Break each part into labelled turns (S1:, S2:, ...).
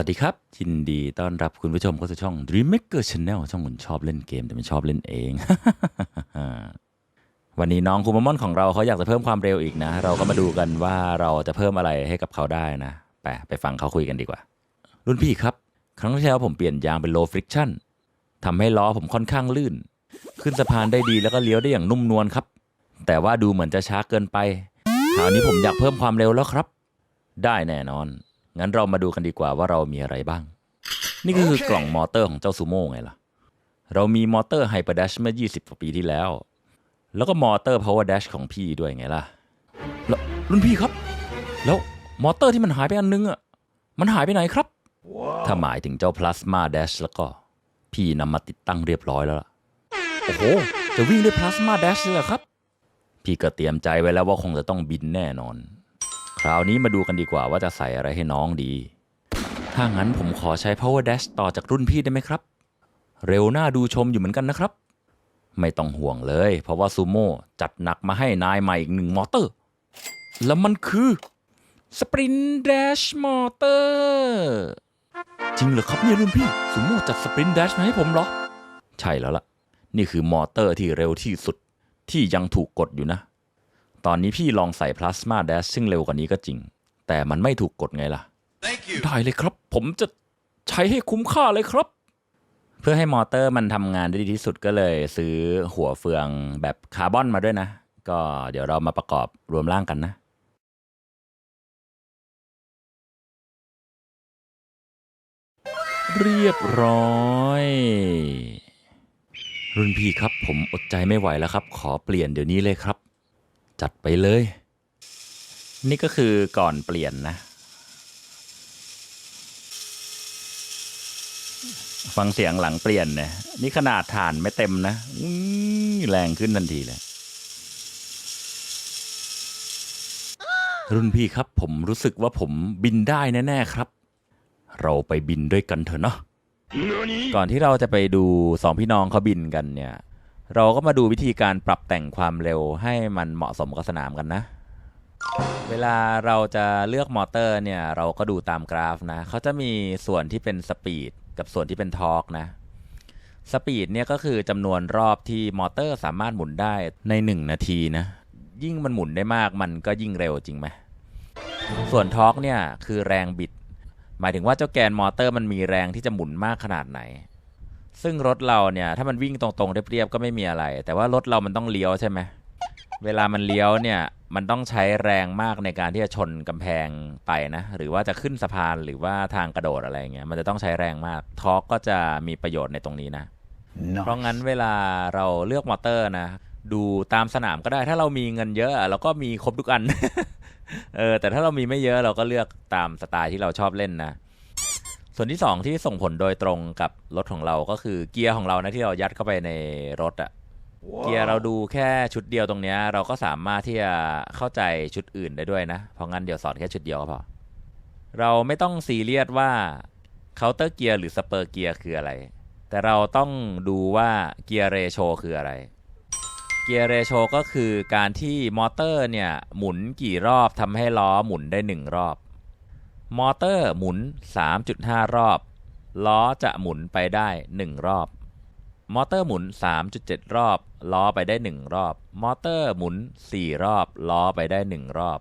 S1: วัสดีครับ ยินดีต้อนรับคุณผู้ชมเข้าสู่ช่อง Dream Maker Channel ช่องคนชอบเล่นเกม แต่ไม่ชอบเล่นเอง วันนี้น้องคูมามอนของเราเขาอยากจะเพิ่มความเร็วอีกนะ เราก็มาดูกันว่าเราจะเพิ่มอะไรให้กับเขาได้นะ ไปไปฟังเขาคุยกันดีกว่า รุ่นพี่ครับ ครั้งที่แล้วผมเปลี่ยนยางเป็น low friction ทำให้ล้อผมค่อนข้างลื่น ขึ้นสะพานได้ดีแล้วก็เลี้ยวได้อย่างนุ่มนวลครับ แต่ว่าดูเหมือนจะช้าเกินไปคราวนี้ผมอยากเพิ่มความเร็วแล้วครับ ได้แน่นอน งั้นเรามาดูกันดีกว่าว่าเรามีอะไรบ้าง นี่ก็คือกล่องมอเตอร์ของเจ้าซูโม่ไงล่ะ เรามีมอเตอร์ไฮเปอร์ดัชเมื่อ 20กว่าปีที่แล้ว แล้วก็มอเตอร์พาวเวอร์ดัชของพี่ด้วยไงล่ะแล้วรุ่นพี่ครับ แล้วมอเตอร์ที่มันหายไปอันนึงอะ มันหายไปไหนครับ ถ้าหมายถึงเจ้าพลาสมาดัชแล้วก็ พี่นำมาติดตั้งเรียบร้อยแล้วล่ะ โอ้โห จะวิ่งด้วยพลาสมาดัชเลยเหรอครับ พี่ก็เตรียมใจไว้แล้วว่าคงจะต้องบินแน่นอน ราวนี้มาดูกันดีกว่าว่าจะใส่อะไรให้น้องดี ถ้างั้นผมขอใช้ Power Dash ต่อจากรุ่นพี่ได้ไหมครับ เร็วหน้าดูชมอยู่เหมือนกันนะครับ ไม่ต้องห่วงเลย เพราะว่าซูโม่จัดหนักมาให้นายใหม่อีกหนึ่งมอเตอร์ แล้วมันคือ Sprint Dash Motor จริงเหรอครับเนี่ยรุ่นพี่ซูโม่จัด Sprint Dash มาให้ผมเหรอ ใช่แล้วล่ะ นี่คือมอเตอร์ที่เร็วที่สุดที่ยังถูกกดอยู่นะ ตอนนี้พี่ลองใส่พลาสมาแดชซึ่งเร็วกว่านี้ก็จริง แต่มันไม่ถูกกดไงล่ะ
S2: Thank you.
S1: ได้เลยครับ ผมจะใช้ให้คุ้มค่าเลยครับ เพื่อให้มอเตอร์มันทำงานได้ดีที่สุดก็เลยซื้อหัวเฟืองแบบคาร์บอนมาด้วยนะ ก็เดี๋ยวเรามาประกอบรวมร่างกันนะเรียบร้อย รุ่นพี่ครับผมอดใจไม่ไหวแล้วครับ ขอเปลี่ยนเดี๋ยวนี้เลยครับ จัดไปเลย นี่ก็คือก่อนเปลี่ยนนะ ฟังเสียงหลังเปลี่ยนเนี่ยนี่ขนาดฐานไม่เต็มนะอื้อแรงขึ้นทันทีเลยรุ่นพี่ครับผมรู้สึกว่าผมบินได้แน่ ๆ ครับ เราไปบินด้วยกันเถอะเนาะก่อนที่เราจะไปดูสองพี่น้องเขาบินกันเนี่ย เราก็มาดูวิธีการปรับแต่งความเร็วให้มันเหมาะสมกับสนามกันนะ เวลาเราจะเลือกมอเตอร์เนี่ย เราก็ดูตามกราฟนะเขาจะมีส่วนที่เป็นสปีดกับส่วนที่เป็นทอร์กนะสปีดเนี่ยก็คือจำนวนรอบที่มอเตอร์สามารถหมุนได้ใน 1 นาทีนะ ยิ่งมันหมุนได้มากมันก็ยิ่งเร็วจริงไหมส่วนทอร์กเนี่ยคือแรงบิด หมายถึงว่าเจ้าแกนมอเตอร์มันมีแรงที่จะหมุนมากขนาดไหน ซึ่งรถเราเนี่ย ถ้ามันวิ่งตรงๆเรียบๆก็ไม่มีอะไร แต่ว่ารถเรามันต้องเลี้ยวใช่ไหมเวลามันเลี้ยวเนี่ยมันต้องใช้แรงมากในการที่จะชนกำแพงไปนะ หรือว่าจะขึ้นสะพานหรือว่าทางกระโดดอะไรเงี้ยมันจะต้องใช้แรงมากทอร์กก็จะมีประโยชน์ในตรงนี้นะเพราะงั้นเวลาเราเลือกมอเตอร์นะ ดูตามสนามก็ได้ถ้าเรามีเงินเยอะเราก็มีครบทุกอัน เออแต่ถ้าเรามีไม่เยอะเราก็เลือกตามสไตล์ที่เราชอบเล่นนะ ส่วนที่สองที่ส่งผลโดยตรงกับรถของเราก็คือเกียร์ของเรานะที่เรายัดเข้าไปในรถอะเกียร์เราดูแค่ชุดเดียวตรงเนี้ย เราก็สามารถที่จะเข้าใจชุดอื่นได้ด้วยนะ เพราะงั้นเดี๋ยวสอนแค่ชุดเดียวก็พอเราไม่ต้องซีเรียสว่าเคาน์เตอร์เกียร์หรือสเปอร์เกียร์คืออะไร แต่เราต้องดูว่าเกียร์เรโชคืออะไรเกียร์เรโชก็คือการที่มอเตอร์เนี่ยหมุนกี่รอบทำให้ล้อหมุนได้1รอบ มอเตอร์หมุน 3.5 รอบ ล้อจะหมุนไปได้ 1 รอบ มอเตอร์หมุน 3.7 รอบ ล้อไปได้ 1 รอบ มอเตอร์หมุน 4 รอบ ล้อไปได้ 1 รอบ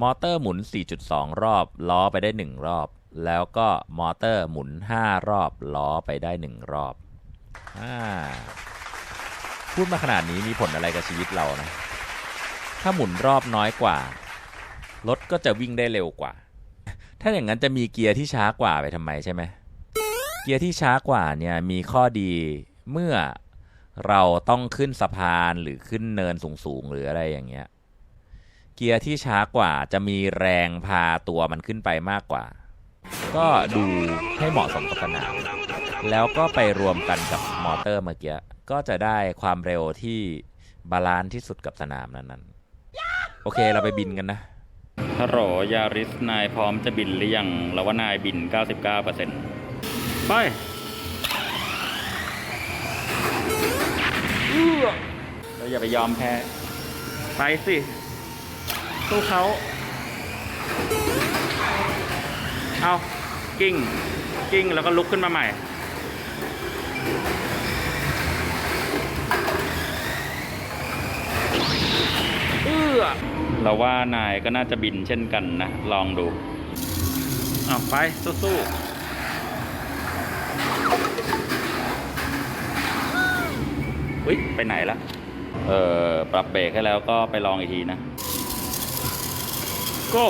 S1: มอเตอร์หมุน 4.2 รอบ ล้อไปได้ 1 รอบ แล้วก็มอเตอร์หมุน 5 รอบ ล้อไปได้ 1 รอบอ่าพูดมาขนาดนี้มีผลอะไรกับชีวิตเรานะ ถ้าหมุนรอบน้อยกว่า รถก็จะวิ่งได้เร็วกว่า ถ้าอย่างนั้นจะมีเกียร์ที่ช้ากว่าไปทำไมใช่ไหมเกียร์ที่ช้ากว่าเนี่ยมีข้อดีเมื่อเราต้องขึ้นสะพานหรือขึ้นเนินสูงๆหรืออะไรอย่างเงี้ย เกียร์ที่ช้ากว่าจะมีแรงพาตัวมันขึ้นไปมากกว่า ก็ดูให้เหมาะสมกับสนามแล้วก็ไปรวมกันกับมอเตอร์เมื่อกี้ก็จะได้ความเร็วที่บาลานซ์ที่สุดกับสนามนั้นๆโอเคเราไปบินกันนะ ฮัลโหลยาริสนายพร้อมจะบินหรือยังเราว่านายบิน 99%ไปเราอย่าไปยอมแพ้ ไปสิสู้เขา เอากิ้ง กิ้ง แล้วก็ลุกขึ้นมาใหม่ เอื้อ เราว่านายก็น่าจะบินเช่นกันนะ ลองดูเอาไป สู้ๆอุ้ยไปไหนละเออปรับเบรกให้แล้วก็ไปลองอีกทีนะ go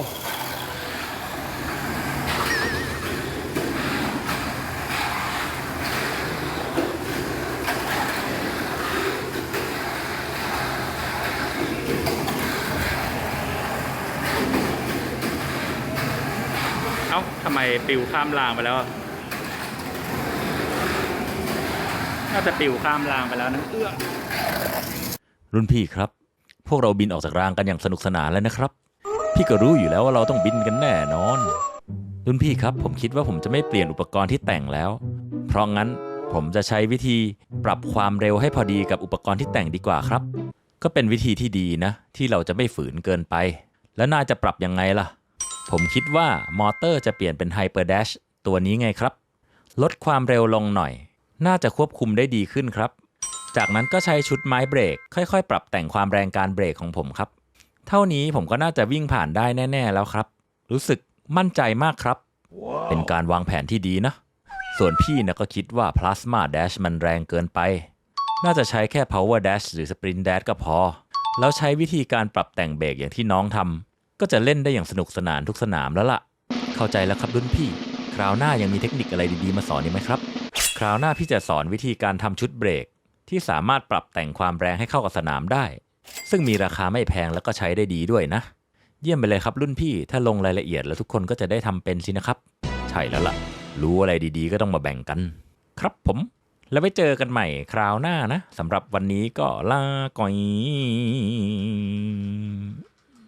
S1: ไมปิวข้ามรางไปแล้ว น่าจะปิวข้ามรางไปแล้วนะเอื้อรุ่นพี่ครับ พวกเราบินออกจากรางกันอย่างสนุกสนานแล้วนะครับ พี่ก็รู้อยู่แล้วว่าเราต้องบินกันแน่นอน รุ่นพี่ครับ ผมคิดว่าผมจะไม่เปลี่ยนอุปกรณ์ที่แต่งแล้ว เพราะงั้นผมจะใช้วิธีปรับความเร็วให้พอดีกับอุปกรณ์ที่แต่งดีกว่าครับ ก็เป็นวิธีที่ดีนะ ที่เราจะไม่ฝืนเกินไป แล้วน่าจะปรับยังไงล่ะ ผมคิดว่ามอเตอร์จะเปลี่ยนเป็น Hyper Dash ตัวนี้ไงครับ ลดความเร็วลงหน่อย น่าจะควบคุมได้ดีขึ้นครับ จากนั้นก็ใช้ชุดไม้เบรก ค่อยๆ ปรับแต่งความแรงการเบรกของผมครับ เท่านี้ผมก็น่าจะวิ่งผ่านได้แน่ ๆ แล้วครับ รู้สึกมั่นใจมากครับเป็นการวางแผนที่ดีนะ ส่วนพี่นะก็คิดว่า Plasma Dash มันแรงเกินไป น่าจะใช้แค่ Power Dash หรือ Sprint Dash ก็พอ แล้วใช้วิธีการปรับแต่งเบรกอย่างที่น้องทำ ก็จะเล่นได้อย่างสนุกสนานทุกสนามแล้วล่ะ เข้าใจแล้วครับรุ่นพี่ คราวหน้ายังมีเทคนิคอะไรดีๆมาสอนอีกไหมครับ คราวหน้าพี่จะสอนวิธีการทำชุดเบรก ที่สามารถปรับแต่งความแรงให้เข้ากับสนามได้ ซึ่งมีราคาไม่แพงแล้วก็ใช้ได้ดีด้วยนะ เยี่ยมไปเลยครับรุ่นพี่ ถ้าลงรายละเอียดแล้วทุกคนก็จะได้ทำเป็นสินะครับ ใช่แล้วล่ะ รู้อะไรดีๆ ก็ต้องมาแบ่งกัน ครับผมแล้วไว้เจอกันใหม่คราวหน้านะสำหรับวันนี้ก็ลาก่อย